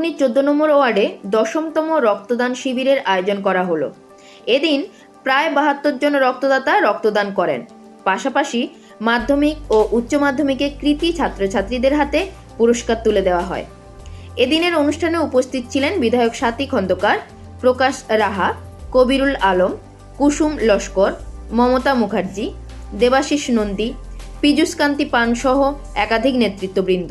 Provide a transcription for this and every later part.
ডানকুনি চোদ্দ নম্বর ওয়ার্ডে দশমতম রক্তদান শিবিরের আয়োজন করা হলো। এদিন প্রায় বাহাত্তর জন রক্তদাতা রক্তদান করেন। পাশাপাশি মাধ্যমিক ও উচ্চ মাধ্যমিকে কৃতি ছাত্রছাত্রীদের হাতে পুরস্কার তুলে দেওয়া হয়। এদিনের অনুষ্ঠানে উপস্থিত ছিলেন বিধায়ক সাথী খন্দকার, প্রকাশ রাহা, কবিরুল আলম, কুসুম লস্কর, মমতা মুখার্জি, দেবাশিস নন্দী পীযুষকান্তি পান সহ একাধিক নেতৃত্ববৃন্দ।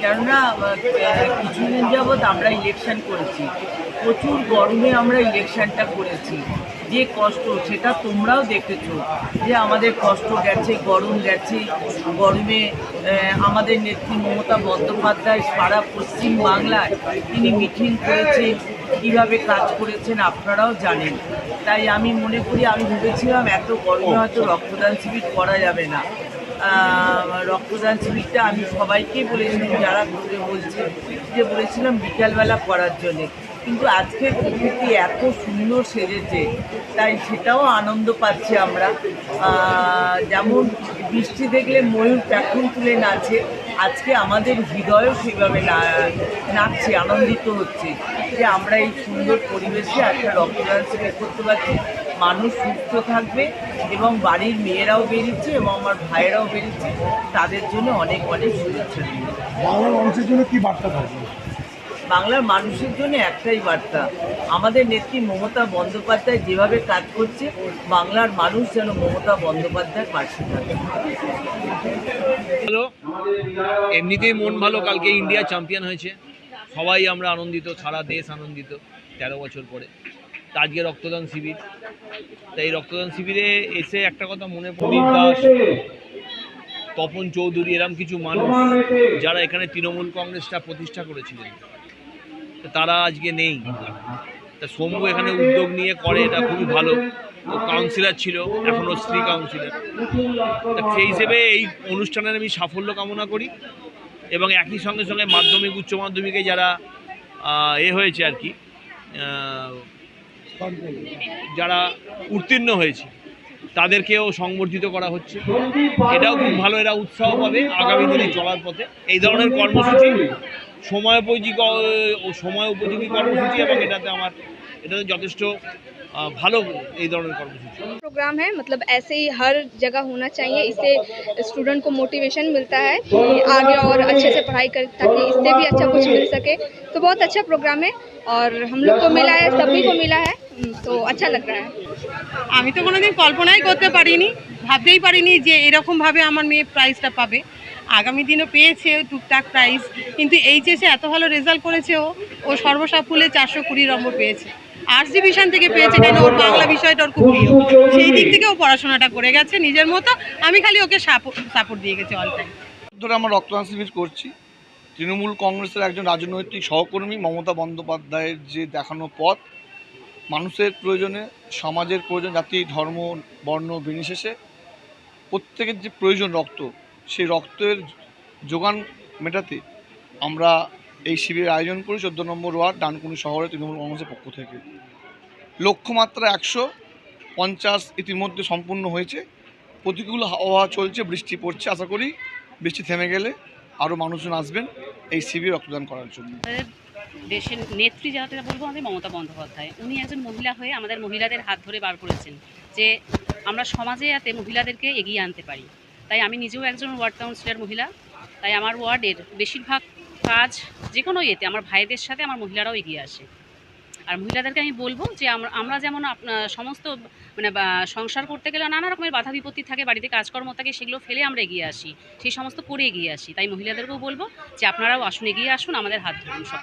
কেননা কিছুদিন যাবৎ আমরা ইলেকশন করেছি। প্রচুর গরমে আমরা ইলেকশনটা করেছি। যে কষ্ট, সেটা তোমরাও দেখেছ যে আমাদের কষ্ট গেছে, গরম গেছে। গরমে আমাদের নেত্রী মমতা বন্দ্যোপাধ্যায় সারা পশ্চিম বাংলায় তিনি মিটিং করেছেন, কীভাবে কাজ করেছেন আপনারাও জানেন। তাই আমি মনে করি, আমি ভেবেছিলাম এত গরমে হয়তো রক্তদান শিবির করা যাবে না। রক্তদান শিবিরটা আমি সবাইকেই বলেছিলাম, যারা ঘুরে বলছে, যে বলেছিলাম বিকালবেলা করার জন্যে। কিন্তু আজকে প্রকৃতি এত সুন্দর সেজেছে, তাই সেটাও আনন্দ পাচ্ছি আমরা। যেমন বৃষ্টি দেখলে ময়ূর প্যাকুন তুলে নাচে, আজকে আমাদের হৃদয়ও সেভাবে না, নাচছে, আনন্দিত হচ্ছে। যে আমরা এই সুন্দর পরিবেশে একটা রক্তদান শিবির করতে পারছি মানুষ সুস্থ থাকবে এবং বাড়ির মেয়েরাও বেরিয়েছে এবং আমার ভাইয়েরাও বেরিয়েছে তাদের জন্য অনেক অনেক শুভেচ্ছা দিই বাংলার মানুষের জন্য কি বার্তা থাকবে? বাংলার মানুষের জন্য একটাই বার্তা আমাদের নেত্রী মমতা বন্দ্যোপাধ্যায় যেভাবে কাজ করছে বাংলার মানুষ যেন মমতা বন্দ্যোপাধ্যায়ের পাশে থাকে। ভালো এমনিতেই মন ভালো কালকে ইন্ডিয়া চ্যাম্পিয়ন হয়েছে। সবাই আমরা আনন্দিত সারা দেশ আনন্দিত তেরো বছর পরে। আজকে রক্তদান শিবির। তাই এই রক্তদান শিবিরে এসে একটা কথা মনে প্রদীপ দাস তপন চৌধুরী এরম কিছু মানুষ যারা এখানে তৃণমূল কংগ্রেসটা প্রতিষ্ঠা করেছিলেন। তারা আজকে নেই। তা শম্ভু এখানে উদ্যোগ নিয়ে করে এটা খুবই ভালো। ও কাউন্সিলর ছিল এখনও স্ত্রী কাউন্সিলর তা সেই হিসেবে এই অনুষ্ঠানের আমি সাফল্য কামনা করি। এবং একই সঙ্গে সঙ্গে মাধ্যমিক উচ্চ মাধ্যমিকে যারা এ হয়েছে আর কি যারা উত্তীর্ণ হয়েছে, তাদেরকেও সংবর্ধিত করা হচ্ছে। এটাও খুব ভালো, এরা উৎসাহ পাবে আগামী দিনে চলার পথে। এই ধরনের কর্মসূচি সময় উপযোগী সময় উপযোগী কর্মসূচি এবং এটাতে আমার এটাতে যথেষ্ট আহ, ভালো এই ধরনের কর্মসূচি प्रोग्राम है मतलब ऐसे ही हर जगह होना चाहिए इससे स्टूडेंट को मोटिवेशन मिलता है कि आगे और अच्छे से पढ़ाई कर ताकि इससे भी अच्छा कुछ मिल सके तो बहुत अच्छा प्रोग्राम है और हम लोग को मिला है सभी को मिला है तो अच्छा लग रहा है আমি তো কোনোদিন কল্পনাই করতে পারিনি ভাবতেই পারিনি যে এরকমভাবে আমার মেয়ে প্রাইজটা পাবে আগামী দিনও পেয়েছে টুকটাক প্রাইজ কিন্তু এইচএসে এত ভালো রেজাল্ট করেছে ও ও সর্বসাফল্যে চারশো কুড়ি নম্বর পেয়েছে আর্টস থেকে পেয়েছে কেন? ওর বাংলা বিষয়টা ওর খুব প্রিয়। সেই দিক থেকে ও পড়াশোনাটা করে গেছে নিজের মতো। আমি খালি ওকে সাপোর্ট দিয়ে গেছি অল টাইম ধরে আমরা রক্তদান শিবির করছি। তৃণমূল কংগ্রেসের একজন রাজনৈতিক সহকর্মী মমতা বন্দ্যোপাধ্যায়ের যে দেখানো পথ, মানুষের প্রয়োজনে, সমাজের প্রয়োজন, জাতি, ধর্ম, বর্ণ, বিনিশেষে প্রত্যেকের যে প্রয়োজন রক্ত, সেই রক্তের যোগান মেটাতে আমরা এই শিবিরের আয়োজন করি চোদ্দ নম্বর ওয়ার্ড, ডানকুনি শহরে তৃণমূল কংগ্রেসের পক্ষ থেকে। লক্ষ্যমাত্রা একশো, পঞ্চাশ ইতিমধ্যে সম্পূর্ণ হয়েছে। প্রতিকূল আবহাওয়া চলছে, বৃষ্টি পড়ছে। আশা করি বৃষ্টি থেমে গেলে আরও মানুষজন আসবেন এই শিবির রক্তদান করার জন্য। দেশের নেত্রী যাতে বলব আমাদের মমতা বন্দ্যোপাধ্যায়। উনি একজন মহিলা হয়ে আমাদের মহিলাদের হাত ধরে বার করেছেন যে আমরা সমাজে যাতে মহিলাদেরকে এগিয়ে আনতে পারি। তাই আমি নিজেও একজন ওয়ার্ড কাউন্সিলর মহিলা। তাই আমার ওয়ার্ডের বেশিরভাগ কাজ যে কোনো ইয়েতে, আমার ভাইদের সাথে আমার মহিলারাও এগিয়ে আসে। আর মহিলাদেরকে আমি বলব যে আমরা যেমন সমস্ত মানে সংসার করতে গেলে নানা রকমের বাধা বিপত্তি থাকে, বাড়িতে কাজকর্ম থাকে, সেগুলো ফেলে আমরা এগিয়ে আসি। সেই সমস্ত করে এগিয়ে আসি। তাই মহিলাদেরকেও বলব যে আপনারাও আসুন, এগিয়ে আসুন, আমাদের হাত ধরুন সব